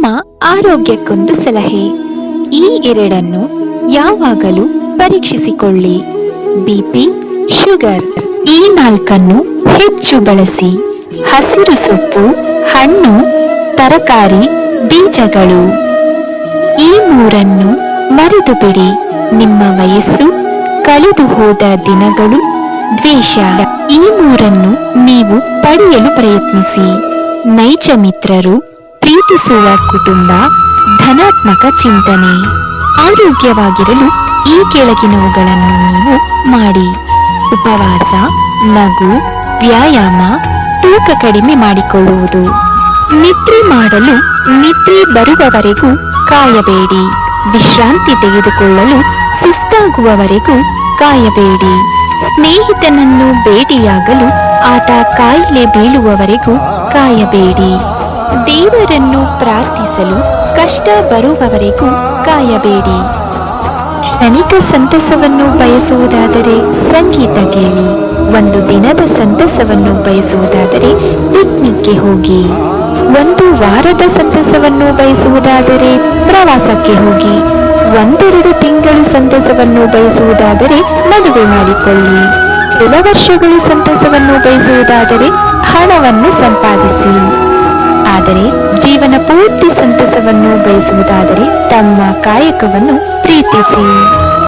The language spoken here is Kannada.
ನಿಮ್ಮ ಆರೋಗ್ಯಕ್ಕೊಂದು ಸಲಹೆ. ಈ ಎರಡನ್ನು ಯಾವಾಗಲೂ ಪರೀಕ್ಷಿಸಿಕೊಳ್ಳಿ. ಬಿಪಿ ಶುಗರ್ ಈ ನಾಲ್ಕನ್ನು ಹೆಚ್ಚು ಬಳಸಿ. ಹಸಿರು ಸೊಪ್ಪು, ಹಣ್ಣು, ತರಕಾರಿ, ಬೀಜಗಳು. ಈ ಮೂರನ್ನು ಮರೆತು ಬಿಡಿ ನಿಮ್ಮ ವಯಸ್ಸು ಕಳೆದು ಹೋದ ದಿನಗಳು ದ್ವೇಷ. ಈ ಮೂರನ್ನು ನೀವು ಪಡೆಯಲು ಪ್ರಯತ್ನಿಸಿ. ನೈಜ ಮಿತ್ರರು ಪ್ರೀತಿಸುವ ಕುಟುಂಬ, ಧನಾತ್ಮಕ ಚಿಂತನೆ, ಆರೋಗ್ಯವಾಗಿರಲು ಈ ಕೆಳಗಿನವುಗಳನ್ನು ನೀವು ಮಾಡಿ. ಉಪವಾಸ, ನಗು, ವ್ಯಾಯಾಮ, ತೂಕ ಕಡಿಮೆ ಮಾಡಿಕೊಳ್ಳುವುದು. ನಿದ್ರೆ ಮಾಡಲು ನಿದ್ರೆ ಬರುವವರೆಗೂ ಕಾಯಬೇಡಿ. ವಿಶ್ರಾಂತಿ ತೆಗೆದುಕೊಳ್ಳಲು ಸುಸ್ತಾಗುವವರೆಗೂ ಕಾಯಬೇಡಿ. ಸ್ನೇಹಿತನನ್ನು ಭೇಟಿಯಾಗಲು ಆತ ಕಾಯಿಲೆ ಬೀಳುವವರೆಗೂ ಕಾಯಬೇಡಿ. ದೇವರನ್ನು ಪ್ರಾರ್ಥಿಸಲು ಕಷ್ಟ ಬರುವವರೆಗೂ ಕಾಯಬೇಡಿ. ಕ್ಷಣಿಕ ಸಂತಸವನ್ನು ಬಯಸುವುದಾದರೆ ಸಂಗೀತ ಕೇಳಿ. ಒಂದು ದಿನದ ಸಂತಸವನ್ನು ಬಯಸುವುದಾದರೆ ಪಿಕ್ನಿಕ್ಗೆ ಹೋಗಿ. ಒಂದು ವಾರದ ಸಂತಸವನ್ನು ಬಯಸುವುದಾದರೆ ಪ್ರವಾಸಕ್ಕೆ ಹೋಗಿ. ಒಂದೆರಡು ತಿಂಗಳು ಸಂತಸವನ್ನು ಬಯಸುವುದಾದರೆ ಮದುವೆ ಮಾಡಿಕೊಳ್ಳಿ. ಕೆಲ ವರ್ಷಗಳು ಸಂತಸವನ್ನು ಬಯಸುವುದಾದರೆ ಹಣವನ್ನು ಸಂಪಾದಿಸಿ. ಆದರೆ ಜೀವನ ಪೂರ್ತಿ ಸಂತಸವನ್ನು ಬಯಸುವುದಾದರೆ ತಮ್ಮ ಕಾಯಕವನ್ನು ಪ್ರೀತಿಸಿ.